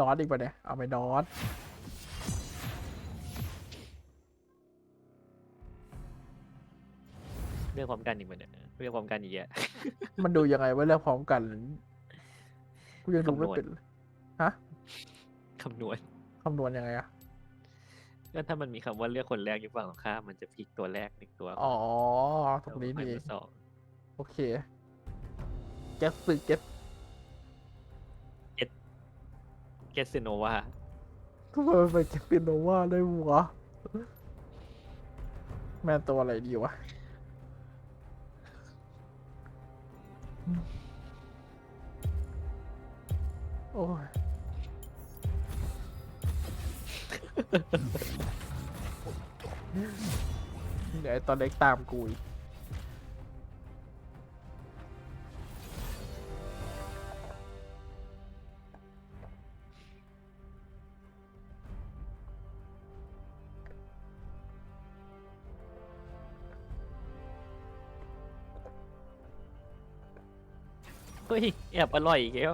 ดอทอีกปะเนี่ย เอาไปดอทเรื่องพร้อมกันอีกมันเนี่ยเรื่องพร้อมกันอีกอะมันดูยังไงว่าเรื่องพร้อมกัน กูยังดูไม่คำนวณเป็นเลยฮะคำนวณคำนวณยังไงอะก็ถ้ามันมีคำว่าเลือกคนแรกอยู่ฝั่งตรงข้ามมันจะพลิกตัวแรกหนึ่งตัวอ๋อตรงนี้แล้วนี่ตัวสองโอเคเก็ตสึเก็ เกสโนวาทำไมมันไปเก็ตปิโนว่าได้วะ แม่ตัวอะไรดีวะ โอ้ย เดี๋ยวไอ้ตอนเล็กตามกูอีก ฮ้ยแอบอร่อยอีกแล้ว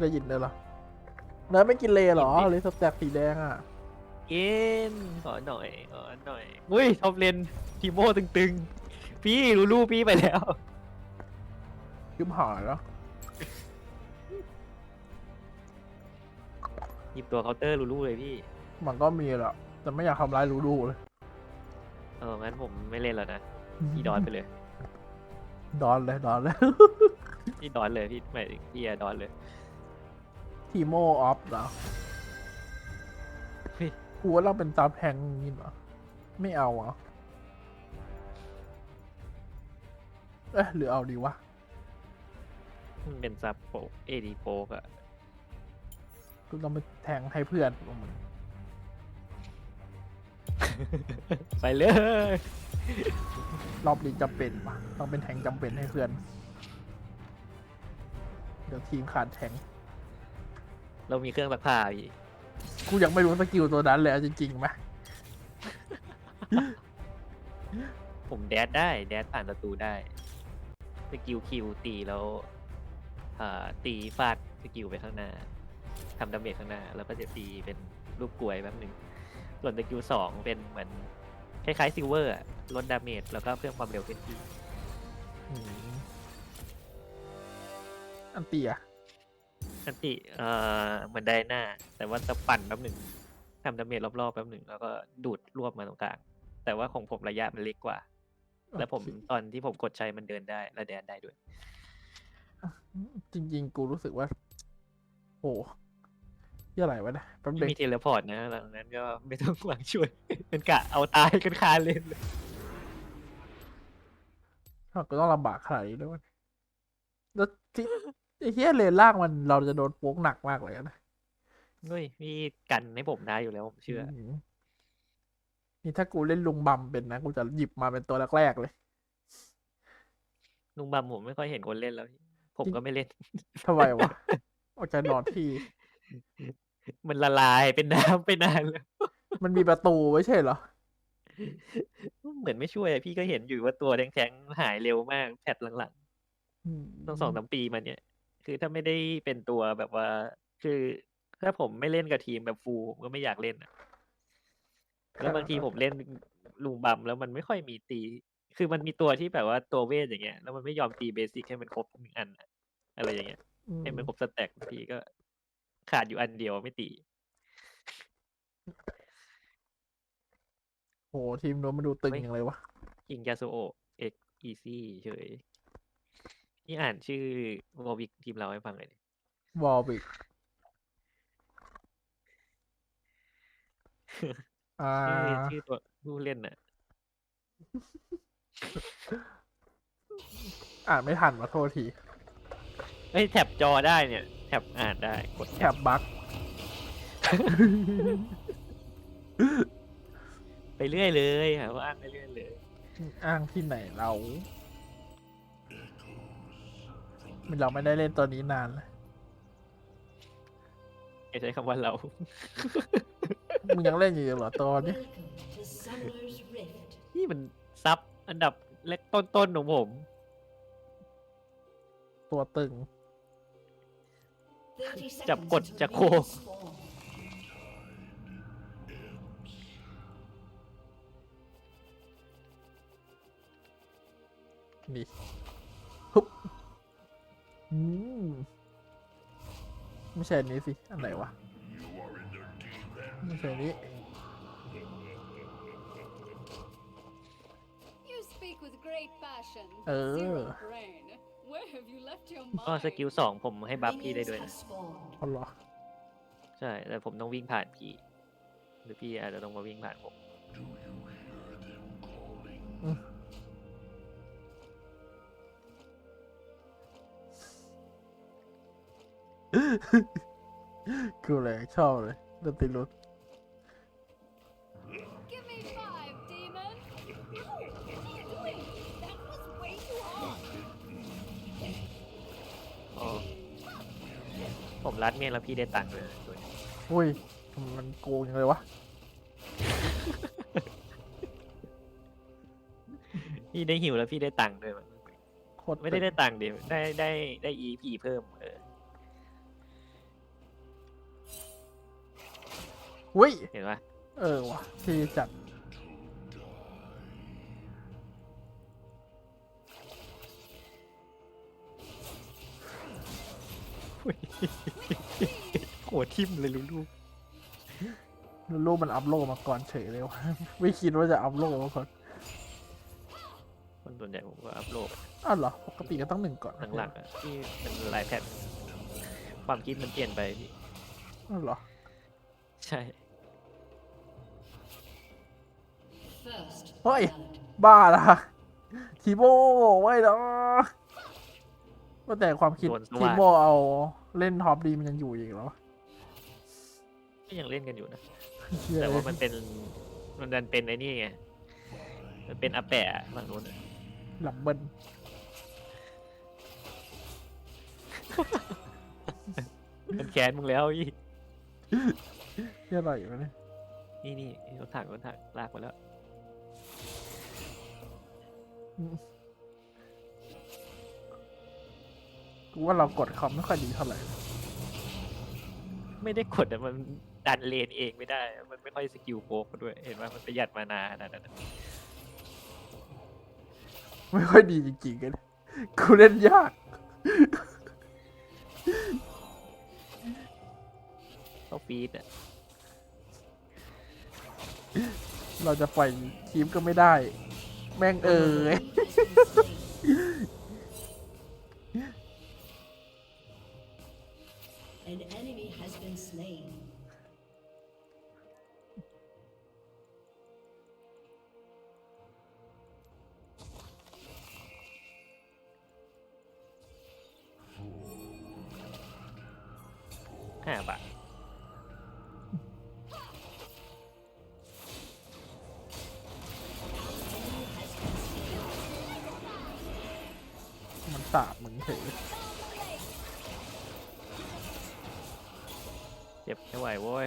ได้ยินเลยเหรอเนื้อไม่กินเลยเหรอกินดิเลยสแต็กสีแดงอะเย็นขอหน่อยขอหน่อยอุ้ยท็อปเลนทีโมตึงๆ พี่รู้ลูพี่ไปแล้วยืมหายแล้วหยิบตัวเคาน์เตอร์รู้ลูเลยพี่มันก็มีแหละแต่ไม่อยากทำร้ายรูดูเลย เอองั้นผมไม่เล่นแล้วนะพี่ดอนไปเลย ดอนเลยดอนเลยพี่ดอนเลยพี่ไม่พี่อะดอนเลยทีโมออฟเหรอเฮ้ยกูว่าเราเป็นซับแทงอย่างนี้เหรอไม่เอาเหรอเอ๊ะหรือเอาดีวะมันเป็นซับโปกเอดีโปกอะกูต้องไปแทงให้เพื่อนของมึงไปเลย รอบนี้จำเป็นปะต้องเป็นแทงจำเป็นให้เพื่อน เดี๋ยวทีมขาดแทงเรามีเครื่องซักผ้าพี่กูยังไม่รู้สกิลตัวนั้นเลยเอาจริงๆไหมผมแดดได้ แดดผ่านประตูได้สกิลคิวตีแล้วอ่าตีฟาดสกิลไปข้างหน้าทำดาเมจข้างหน้า แล้วก็จะตีเป็นรูปกลวยแป๊บหนึ่งส่วนสกิลสองเป็นเหมือน คล้ายๆซิลเวอร์อะลดดาเมจแล้วก็เพิ่มความเร็วขึ้นที่อืมอันเตียอันติเอ่อเหมือนไดหน้า แต่ว่าจะปั่นแป๊บหนึ่งทำดาเมจรอบๆแป๊บหนึ่งแล้วก็ดูดรวบมาตรงกลาง แต่ว่าของผมระยะมันเล็กกว่า แล้วผมโอเคตอนที่ผมกดใช้มันเดินได้และแดนได้ด้วย จริง ๆ กูรู้สึกว่าโอ้ ยี่อะไรวะเนี่ยแป๊บไม่เดียวมีเทเลพอร์ตนะหลังนั้นก็ไม่ต้องหวังช่วย เป็นกะเอาตายกันคาเล่นเลยก็ต้องลำบากขนาดนี้ด้วยวะแล้วที่ไอ้เฮียเลนล่างมันเราจะโดนโป๊กหนักมากเลยนะเฮ้ยพี่กันให้ผมได้อยู่แล้วผมเชื่อมนี่ถ้ากูเล่นลุงบัมเป็นนะกูจะหยิบมาเป็นตัวแรกๆเลยลุงบัมผมไม่ค่อยเห็นคนเล่นแล้ว ผมก็ไม่เล่น ทำไมวะออกจากนอนพี่ มันละลายเป็นน้ำไปนานแล้ว มันมีประตูไม่ใช่เหรอ เหมือนไม่ช่วยอะพี่ก็เห็นอยู่ว่าตัวแทงๆหายเร็วมากแพทหลังๆต้องสองสามปีมาเนี่ย คือถ้าไม่ได้เป็นตัวแบบว่า คือถ้าผมไม่เล่นกับทีมแบบฟูลผมก็ไม่อยากเล่นอะแล้วบางทีผมเล่นลุงบัมแล้วมันไม่ค่อยมีตี คือมันมีตัวที่แบบว่าตัวเวทอย่างเงี้ย แล้วมันไม่ยอมตีเบสิกให้มันครบหนึ่งอัน อะอะไรอย่างเงี้ยอืมให้มันครบสแต็กบางทีก็ ขาดอยู่อันเดียวไม่ตีโหทีมโน้นมันดูตึงเฮ้ยอย่างเลยวะคิงยาโซโอเอ็กอีซี่เฉยนี่อ่านชื่อวอวิกทีมเราให้ฟังเลยดิวอลบิกอ่าชื่อชื่อตัวผู้เล่นน่ะ อ่านไม่ทันมาโทษทีเฮ้ยแท็บจอได้เนี่ย แท็บอ่านได้ กดแคแท็บบบักไปเรื่อยเลยหาว่าอ่านไปเรื่อยเลย อ้างที่ไหนเรา เราไม่ได้เล่นตัวนี้นานแล้วอย่าใช้คำว่าเรา มึงยังเล่นอยู่เหรอตัวนี้ Welcome to Summer's Rift. นี่มันซับอันดับเล็กต้นๆของผม ตัวตึง30 จับ seconds กด until จะโค minions spawn. นี่ฮึบอืมไม่ใช่อันนี้สิอันไหนวะ ไม่ใช่อันนี้ You speak with great passion. Uh. Zero brain. Where have you left your ก็ mind? สกิลสองผมให้บัฟพี่ได้ Minions ด้วย have นะ spawned. เอาเหรอใช่ แต่ผมต้องวิ่งผ่านพี่ หรือพี่อาจจะต้องมาวิ่งผ่านผมคืออะไรชอบเลยดนตรีรถ ผมรัดเมียแล้วพี่ได้ตังค์เลยด้วยอุ้ยทำไมมันโกงยังเลยวะ พี่ได้หิวแล้วพี่ได้ตังค์ด้วยมั้งโคตรไม่ได้ได้ตังค์ดิได้ได้ได้ EP เพิ่มเอออุ้ย เห็นปะเออว่ะ ที่จัด หัวทิ่มเลยลูกรูปมันอัพโหลดมาก่อนเฉยเลยวะไม่คิดว่าจะอัพโหลดมาก่อนคนส่วนใหญ่ผมก็อัพโหลดอ้าวเหรอ ปกติก็ต้องหนึ่งก่อนหลังๆอะที่เป็นหลายแพทความคิดมันเปลี่ยนไปพี่อ้าวเหรอ ใช่ First เฮ้ย blood. บ้าละทีโบไว้นะ ว่าแต่ความคิดโดนสทีว่านโบเอาเล่นท็อปดีมันยังอยู่อีกเหรอก็ยังเล่นกันอยู่นะ เหี้ยแต่ว่ามันเป็นมันดันเป็นไอ้นี่ไง มันเป็นอาแปะฝั่งนู้นอะหลับเบิ้ลมันแค้นมึงแล้วอีเหี้ยอะไรอยู่วะเนี่ยนี่นี่รถถังรถถังลากมาแล้ว ว่าเรากดคอมไม่ค่อยดีเท่าไหร่ ไม่ได้กดอะมันดันเลนเองไม่ได้อะมันไม่ค่อยสกิลโฟกด้วย เห็นว่ามันประหยัดมานาขนาดนั้นอะไม่ค่อยดีจริงๆกันกูเล่นยากเขาฟีดอะเราจะปล่อยคลิปก็ไม่ได้ แม่งเออ สาบมึงเฉยเจ็บไม่ไหวโว้ย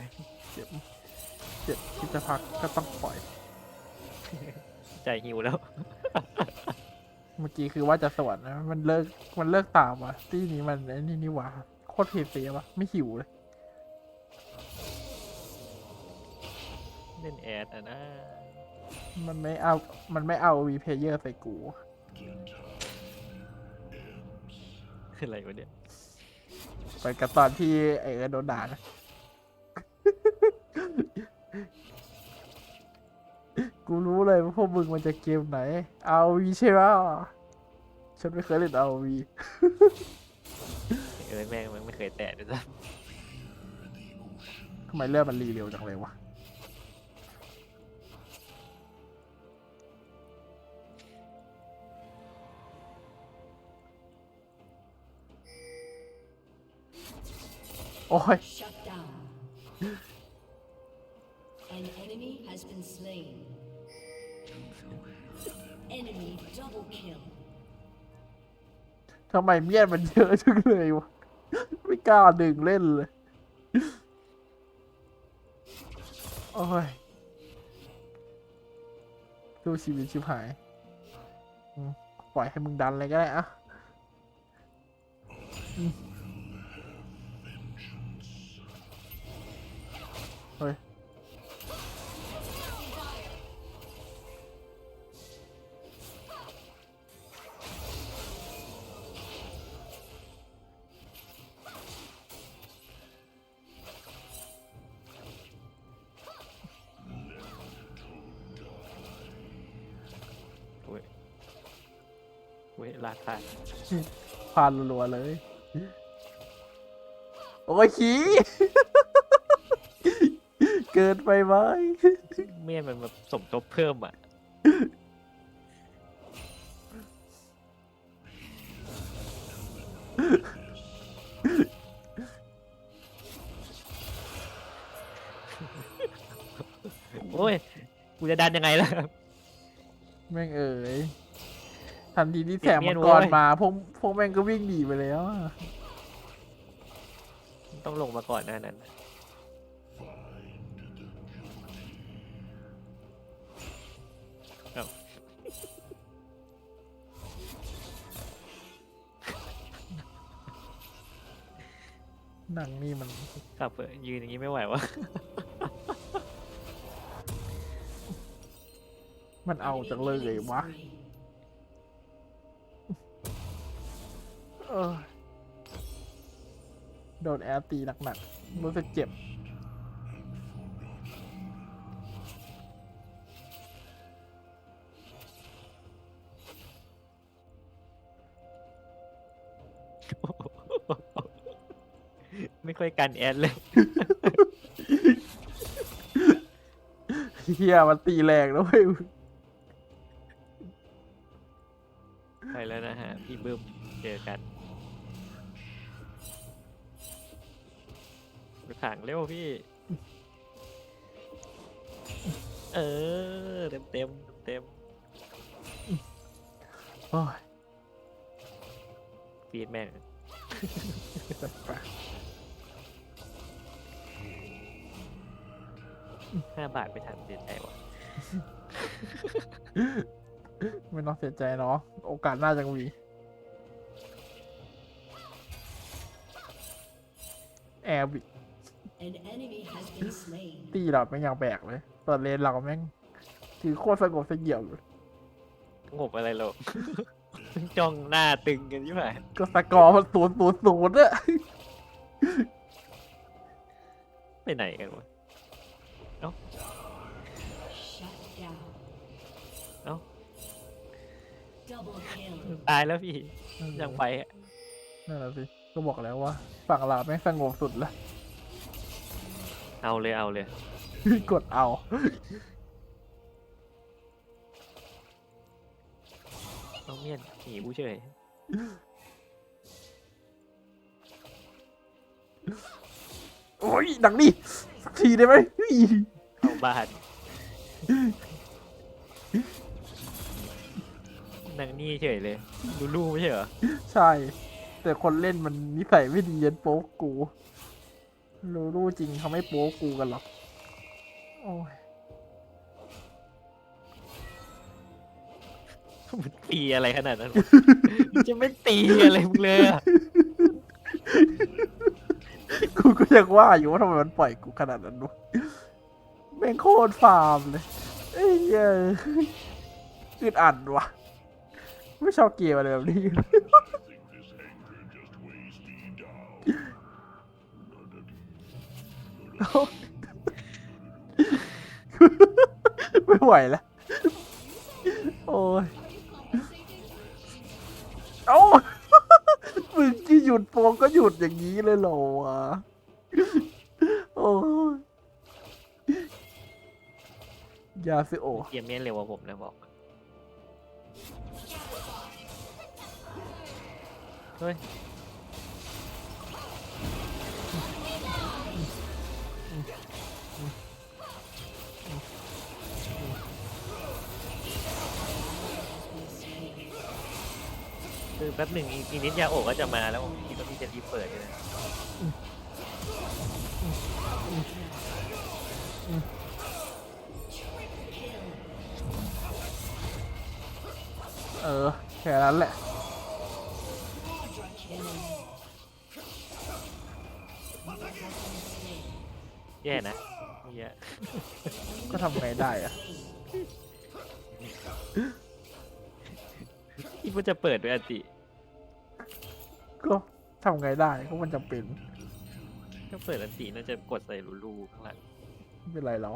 เจ็บเจ็บคิดจะพักก็ต้องปล่อย ใจหิวแล้ว เมื่อกี้คือว่าจะสวนนะ มันเลิกมันเลิกตามว่ะที่นี้มันไอ้นี่นี่หว่าโคตรเพเสียวะไม่หิวเลย เล่นแอดอะนะ มันไม่เอา มันไม่เอาวีเพเยอร์ใส่กูคื ออะไรวะเนี่ยไปกับตอนที่ไอเออโดนด่านะ กูรู้เลยว่าพวกมึงมันจะเกมไหน เอาวีใช่ไหมฉันไม่เคยเล่นเอาวีเออแม่งมันไม่เคยแตะด้วยซ้ทำไมเรื่องมันรีเร็วจังเลยวะ double kill. ทำไมเมียนมันเยอะจังเลยวะ ไม่กล้าดึงเล่นเลย โอ้ย ดูชีวิตชิบหายอืมปล่อยให้มึงดันเลยก็ได้อะ ลากพานพานรัวๆเลย โอ้ยขี้ เกินไปไหมเมียนมันแบบสมทบเพิ่มอะ โอ้ย กูจะดันยังไงล่ะ แม่งเอ๋ย ทันทีที่แสงเปลี่มัยงนกเมียรนโว้ยมาพวกพวกแม่งก็วิ่งหนีไปแล้วอะต้องลงมาก่อนหน้านั้นเอ้าหนังนี่มันขับเถอะยืนอย่างนี้ไม่ไหววะ มันเอาจังเลย Enemy วะ ออโดนแอร์ตีหนักๆรู้สึกเจ็บ ไม่ค่อยกันแอดเลย เฮียมันตีแรงแล้วเว้ย ไปแล้วนะฮะ พี่บึ้ม ไปขังเร็วพี่ เออ เต็มเต็มเต็มโอ้ยฟีดแม่งไปห้าบาทไม่ทันเสียใจว่ะไม่ต้องเสียใจเนาะโอกาสหน้าจะมีแอร์บิ An enemy has been slain. ตีเราไม่งยังแบกเลยตอนเลนเราแม่งถือโคตรสงบเสงี่ยมเลยงบอะไรหรอก จ้องหน้าตึงกันใช่ไหมก็สกอร์มันศูนย์ศูนย์ศูนย์อะไปไหนกันวะ Shut down. No. Double kill. ตายแล้วพี่ยังไปอะนั่นแหละสิก็บอกแล้วว่าฝั่งเราแม่งสงบสุดละ เอาเลยเอาเลย กดเอาน้องเมียนหนีผู้เฉยโอ้ยดังดิสักทีได้ไหมอุ๊ยเอาบ้านนางนี่เฉยเลยดูลูไม่ใช่เหรอ ใช่ แต่คนเล่นมันนิสัยไม่ดีเย็นโป๊กกู รู้รู้จริงเขาไม่โป๊กกูกันหรอก โอ้ยมันตีอะไรขนาดนั้นวะจะไม่ตีอะไรมึงเลยอะกูก็ยังว่าอยู่ว่าทำไมมันปล่อยกูขนาดนั้นวะแม่งโคตรฟาร์มเลยเอ้ยเหี้ยอึดอัดวะไม่ชอบเกมอะไรแบบนี้ ไม่ไหวแล้ว โอ้ย เอ้า มึงที่หยุดโปงก็หยุดอย่างนี้เลยเหรอวะ โอ้ย ยาซิโอ เกมเมียเร็วกว่าผมนะบอกเฮ้ย คือแป๊บหนึ่งอีกอีกนิดยาโอกก็จะมาแล้วผมคิดว่าพี่จะรีบเปิดเลยนะเออ แค่นั้นแหละ Killing. You have been slain. แย่นะเหี้ยก็ทำไงได้อะคิดว่าจะเปิดด้วยอันติ ก็ทำไงได้ก็มันจำเป็นถ้าเปิดอันติน่าจะกดใส่รูรูข้างหลังไม่เป็นไรหรอ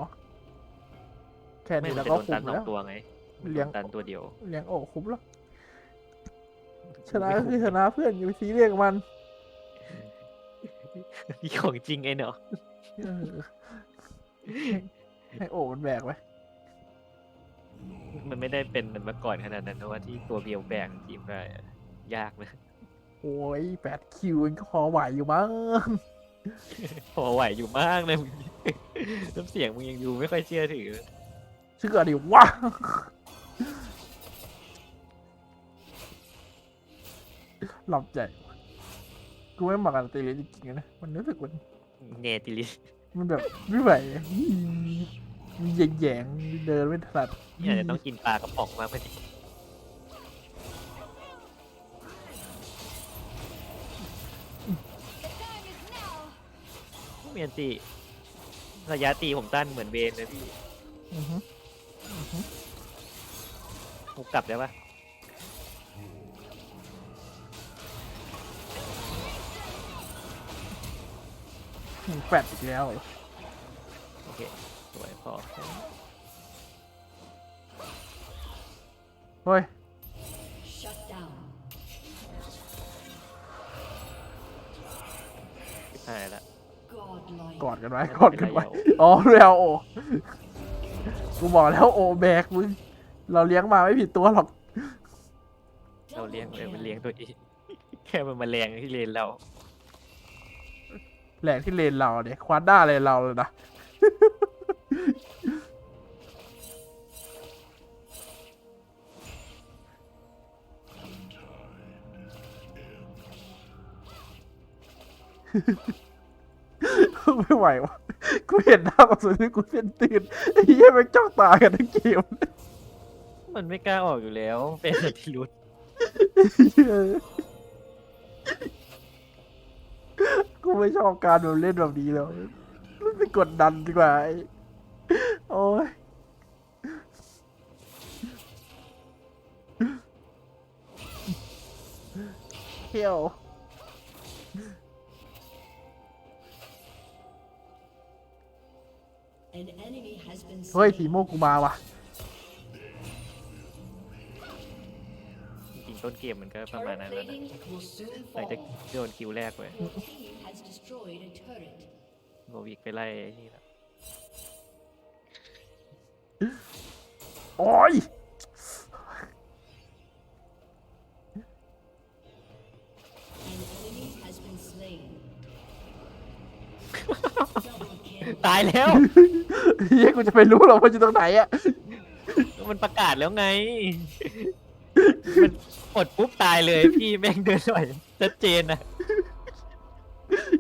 แค่ไม่นี้มัแล้นวจะก็โดนคุ้ตันมสอแล้งว ตัวไงเลี้ยง โดนตันตัวเดียวเลี้ยงโอ้คุ้มแล้วชนะก็คือชนะเพื่อนอยู่าไปซีเรียสกับมันนี่ของจริงไอ้เนาะเออให้ให้โอ้มันแบกไว้มันไม่ได้เป็นเหมือนเมื่อก่อนขนาดนั้นนะว่าที่ตัวเบียวแบกทีมได้อะยากนะ โอ้ยแปดคิวเองก็พอไหวอยู่มั้งพอไหวอยู่มากเลยมึงน้ำเสียงมึงยังดูไม่ค่อยเชื่อถือเชื่อดิวะหลับใจว่ะกูไม่เหมาะกับตีเลนจริงๆนะมันรู้สึกมันเนติลิสมันแบบไม่ไหวอะมีแยงๆเดินไม่ถนัดนี่อาจจะต้องกินปลากระป๋องมากพอดี มียนตีระยะตีผมตั้นเหมือนเวนเลยพี่อือฮึผมกลับได้ปะแปดอีกแล้วโอเคสวยพอเฮ้ย Shut down. หายละ Godlike. กอดกันไว้ไม่กอดกันไว้เป็นไรอ๋อเรียวโอกูบอกแล้วโอแบกมึงเราเลี้ยงมาไม่ผิดตัวหรอกเราเลี้ยง Double เลยมัน kill. เลี้ยงตัวเองแค่มันมาแรงที่เลนเราแหลกที่เลนเราเนี่ยควาด้าเลนเราเลยนะ ไม่ไหววะกูเห็นหน้ากับสุดที่กูเส้นตื่นไอ้เหี้ยแม่งจ้องตากันทั้งเกมมันไม่กล้าออกอยู่แล้ว เป็นอธิรุธเหี้ยกูไม่ชอบการแบบเล่นแบบนี้แล้วรู้สึกกดดันดีกว่าไอ้โอ้ยเที่ยว ฮ้ย slain. สีโมกูมาว่ะ จริงๆต้นเกมมันก็ประมาณ Turret นั้นแล้วนะ plating will soon หลังจาก fall. โดนคิวแรกไป Your team has destroyed a turret. โบวิกไปไล่ไอ้นี่แล้วโอ้ย ตายแล้ว เฮียกูจะไปรู้หรอว่าอยู่ตรงไหนอะมันประกาศแล้วไง มันกดปุ๊บตายเลยพี่แม่งเดินหน่อยชัดเจนนะ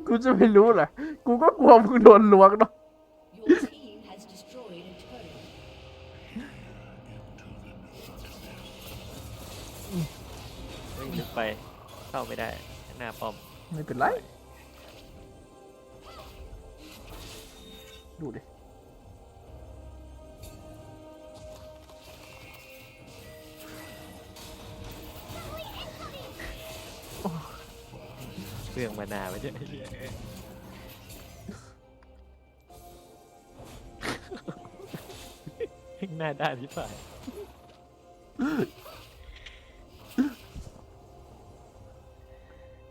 กูจะไม่รู้เหรอกูก็กลัวมึงโดนล้วงเนาะ Your team has destroyed a turret. เฮ้ยลึกไปเข้าไม่ได้ หน้าป้อมไม่เป็นไร ดูดิเรื่องมานาไปเจอหน้าด้านที่ฝ่าย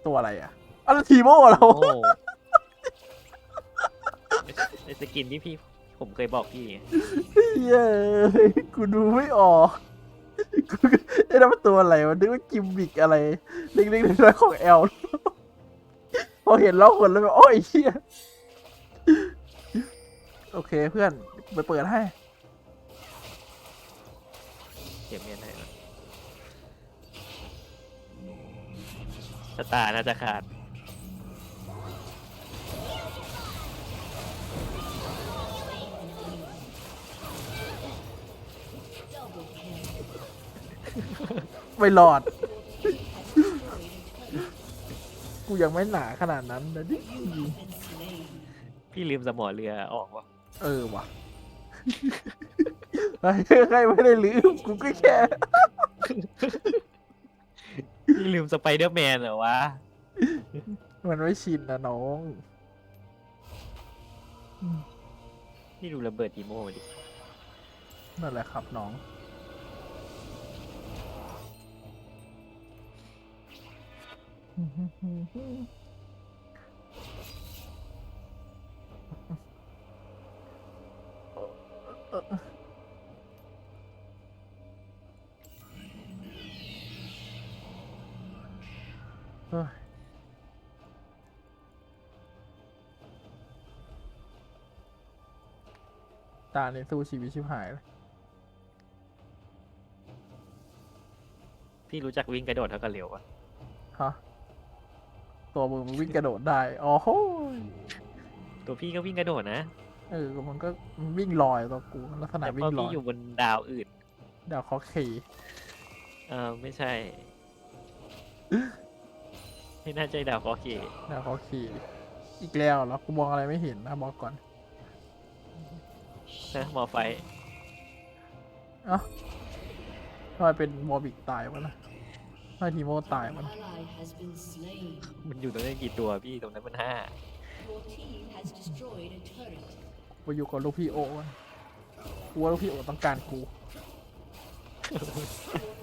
ตัวอะไรอะอะไรทีโม่เรา โอ้ ไอสกินที่พี่ผมเคยบอกพี่ไงเย้ยกูดูไม่ออกกูก็เอ๊ะนั่นมันตัวอะไรวะนึกว่ากิมบิกอะไรเล็กๆน้อยๆของแอลพอเห็นแล้วคนแล้วแบบโอ้ยเชี่ยโอเคเพื่อนไปเปิดให้เก็บเมียนให้แล้วสตาร์น่าจะขาด ไม่รอด Your team has destroyed a turret. กูยังไม่หนาขนาดนั้นนะดิ You have been slain. พี่ลืมสมอเรือออกวะเออว่ะใครใครไม่ได้ลืมกูก็แค่ พี่ลืมสไปเดอร์แมนเหรอวะ มันไม่ชินนะน้องพี่ดูระเบิดอีโม่ดินั่นแหละครับน้อง ตาในสู้ชีวิตชิบหายเลยพี่รู้จักวิ่งกระโดดเท่ากับเร็วปะฮะ ตัวมึงมันวิ่งกระโดดได้อ๋อโหยตัวพี่ก็วิ่งกระโดดนะเออมันก็มันวิ่งลอยตัวกูลักษณะแต่พวิ่องลอพี่ยอยู่บนดาวอื่น ดาวเคอเคเออไม่ใช่ ไม่น่าใช่ดาวเคราะห์เคดาวเคอเคอีกแล้วเหรอกูมองอะไรไม่เห็นนะบอกก่อนนะมอไฟเอ้าทำไมเป็นวอบิกตายวะนะ ทำไมทีโมตาย An วะนะ ally has been slain. มันอยู่ตรงนั้นกี่ตัวพี่ตรงนั้นมันห้า Your team has destroyed a turret. กูอยู่กับลูกพี่โอวะกูว่าลูกพี่โอต้องการกู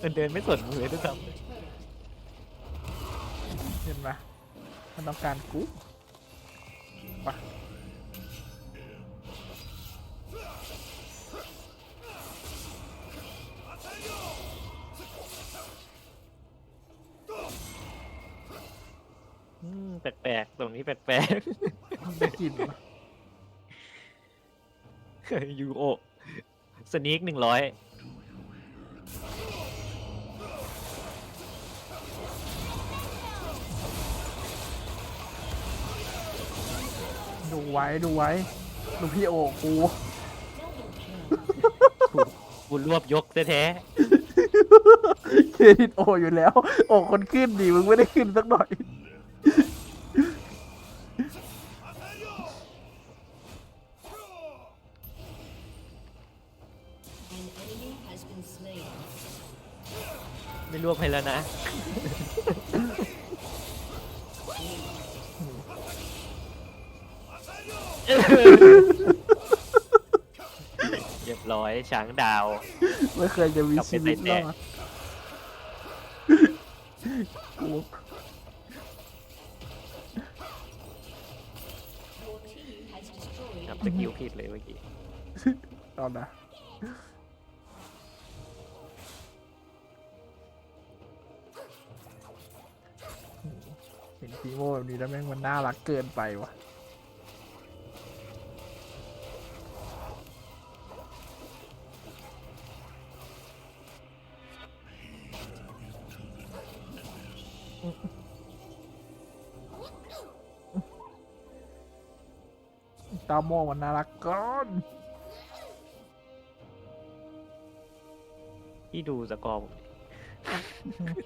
มันเดินไม่สนมือด้วยซ้ A turret. เห็นไหมมันต้องการกู ปลกๆตรงนี้แปลกได้กินวะๆ ยูโอสนีกหนึ่งร้อยดูไว้ดูไว้ลูกพี่โอกู กูรวบยกแท้เครดิตโออยู่แล้ว โอคนขึ้นดีมึงไม่ได้ขึ้นสักหน่อย รวบให้แล้วนะ เรียบร้อยช้างดาว ไม่เคยจะมีกลับไปชีวิตใส่รแตะอดกู Your team has destroyed ทำสกิลผิดเลยเมื่อกี้ เอานะ เห็นทีโมแบบนี้แล้วแม่งมันน่ารักเกินไปวะตาโมมันน่ารักเกินพี่ดูสกอร์ผม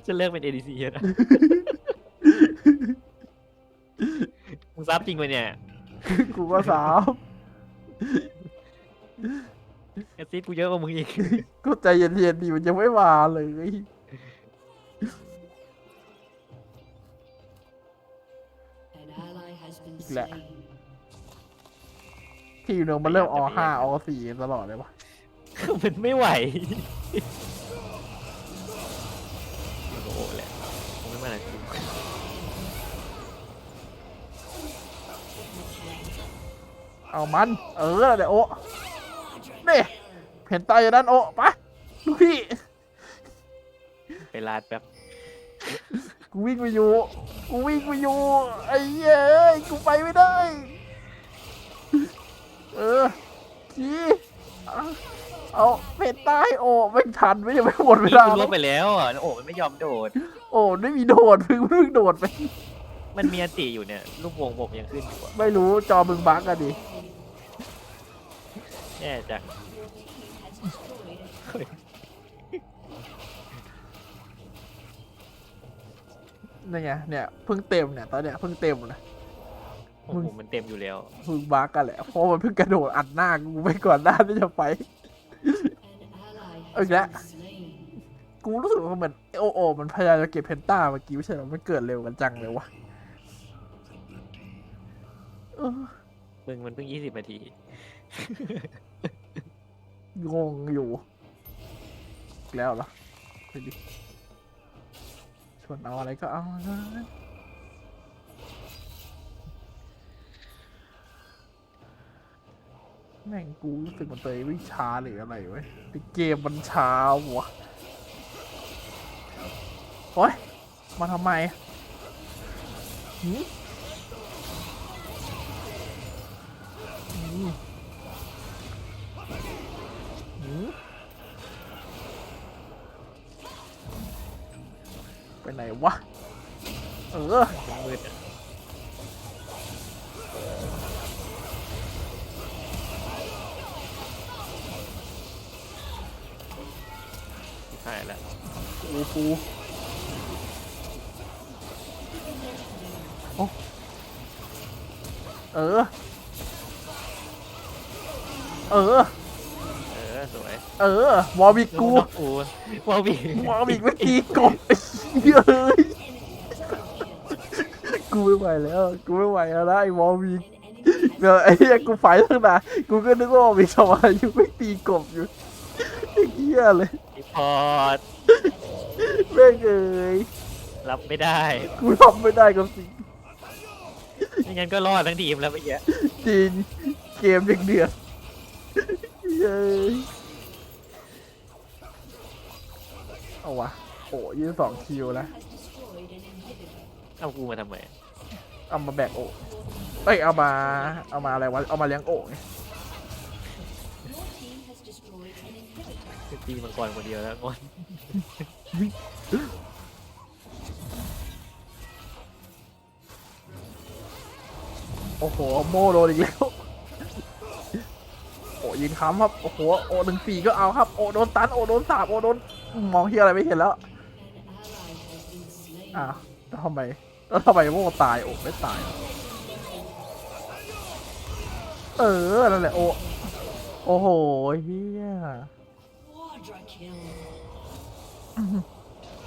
จะเลิกเป็น ADC แล้วนะ ซับจริงไปะเนี่ยกูก็สาวแอสซิดกูเยอะกว่ามึงอีกก็ใจเย็นๆดีมันยังไม่มาเลย An ally has been Lạ. slain. ทีมหนึงมันเริ่มอห้าอสี่ตลอดเลยวะมันไม่ไหวโอ้โหแหละคงไม่มาหนักจริง เอามัน เออเดี๋ยวโอ้เนี่ยเห็นตายอยู่ด้านโอ้ไปะลูกพี่ ไปลาดแบบกูวิ่งไปอยู่ กูวิ่งไปอยู่ ไอ้เย้ยกูไปไม่ได้ เออทีเอาเอาเพนใต้โอ้ไม่ทันไม่ยังไม่หมดเวพี่ลา กูรแล้ววไปแล้วอะโอ้มันไม่ยอมโดด โอ้ไม่มีโดดเพิ่งเพิ่งโดดไป มันมีอันติอยู่เนี่ยลูกวงผมยังขึ้นอยู่อะไม่รู้จอมึงบั๊กอะดิแย่จัง Your team has destroyed a เฮ้ยนี่ไงเนี่ยเพิ่งเต็มเนี่ยตอนเนี้ยเพิ่งเต็มนะ โอ้โหมันเต็มอยู่แล้ว มึงบักกันแหละเพราะมันเพิ่งกระโดดอัดหน้ากูไปก่อนหน้าที่จะไป An ally has Oh, yeah. been slain. กูรู้สึกว่าเหมือนโอโอ มันพยายามจะเก็บเพนต้าเมื่อกี้ไม่ใช่เหรอมันเกิดเร็วกันจังเลยวะ เออมึงมันเพิ่งยี่สิบนาที งงอยู่อีกแล้วเหรอไปดิชวนเอาอะไรก็เอาแม่งกูรู้สึกมันตัวเองวิ่งช้าหรืออะไรเว้ยหรือเกมมันช้าวะโอ๊ยมาทำไมหืมหืมหืม ไปไหนวะ เออมันมืดอะใช่แล้วกูกูโอ้เออ เออ เออ สวยเออ วอลบิกกูกูวอลบีวอลบิกเมื่อกี้กบไอ้เหี้ยเอ้ยกูไม่ไหวแล้ว กูไม่ไหวแล้วนะไอ้วอลบิก An enemy has เดี๋ยวไอ้เหี้ยกูไฟตั้งนานกูก็นึกว่าวอลบิกทำอะไรอยู่ไม่ตีกบอยู่ไอ้เหี้ยเลยรีพอร์ตแม่งเอ้ยรับไม่ได้กูทำไม่ได้กับสิ่งไม่งั้นก็รอดทั้งทีมแล้วเมื่อกี้จริงเกมยังเดือดเย้ยเอาวะโอ้ยี่สองคิวแล้ว destroyed an inhibitor. เอากูมาทำไมเอามาแบกโอะเอ้ยเอามาเอามาอะไรวะเอามาเลี้ยงโอะไง Your team has destroyed an inhibitor. ตีมังกรคนเดียวแล้วงอนโอ้โหโมโดนอีกแล้วโอ้ ยิงค้ำครับ โอ้โห โอหนึ่งสี่ก็เอาครับ โอโดนตัน โอโดนสาบโอโดน มองที่อะไรไม่เห็นแล้วอ้าวแล้วทำไม แล้วทำไมโมตาย โอไม่ตาย เออ นั่นแหละ โอ โอ้โหเฮีย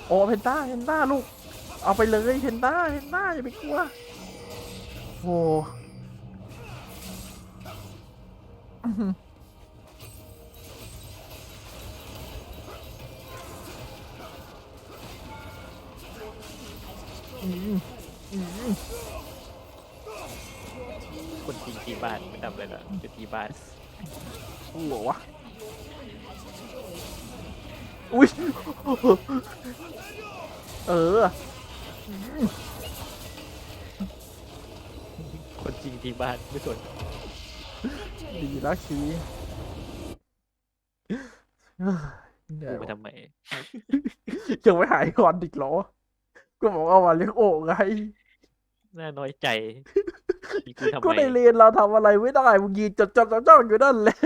โอเพนต้าเพนต้าลูก เอาไปเลยเพนต้าเพนต้าอย่าไปกลัวโอ้อื้ คนจริงที่บ้านไม่ทำอะไรหรอกจะที่บ้านหัววะ อุ้ย เออ คนจริงที่บ้านไม่สนดีแล้วชีเฮ้ยเหนื่อกูยมาว่ะทำไมยังไม่หายก่อนอีกเหรอ ก็บอกเอามาเลี้ยงโอ่งไง น่าน้อยใจมีกูทำก็ไมในเรียนเราทำอะไรไม่ได้มึงยืนจดจดจ้องจ้องอยู่นั่นเลย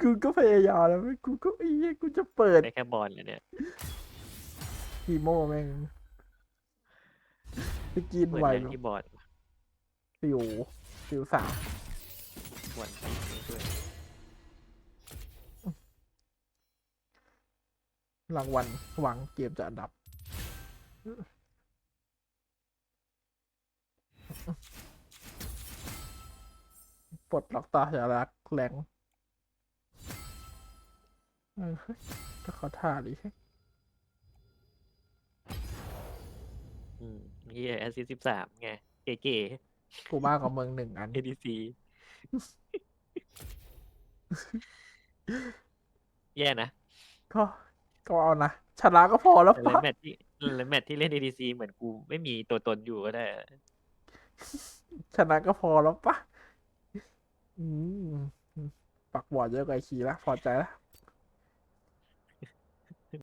กูก็พยายามแล้วกูก็ไอ้เหี้ยกูจะเปิดได้แค่บอลเลยเนี่ยทีโมแม่งไปกินเหมือนไวอย่างที่บอลฟิวฟิวสามบอลไม่ช่วยรางวัลหวังเกมจะอันดับ ปลดล็อกตาอย่ารักแรงเออเฮ้ยจะขอท่าดิเฮ้ยอืมเฮียแอสซิสสิบสามไง เก๋กูมากกว่าเมืองหนึ่งอัน ๆ ADC แย่นะก็ก็เอานะชนะก็พอแล้วแต่ปะแมตช์ที่หลายแมตช์ที่เล่น ADC เหมือนกูไม่มีตัวตนอยู่ก็ได้ ชนะก็พอแล้วปะอืมปักบอร์ดเยอะกว่าไอ้คีละพอใจละ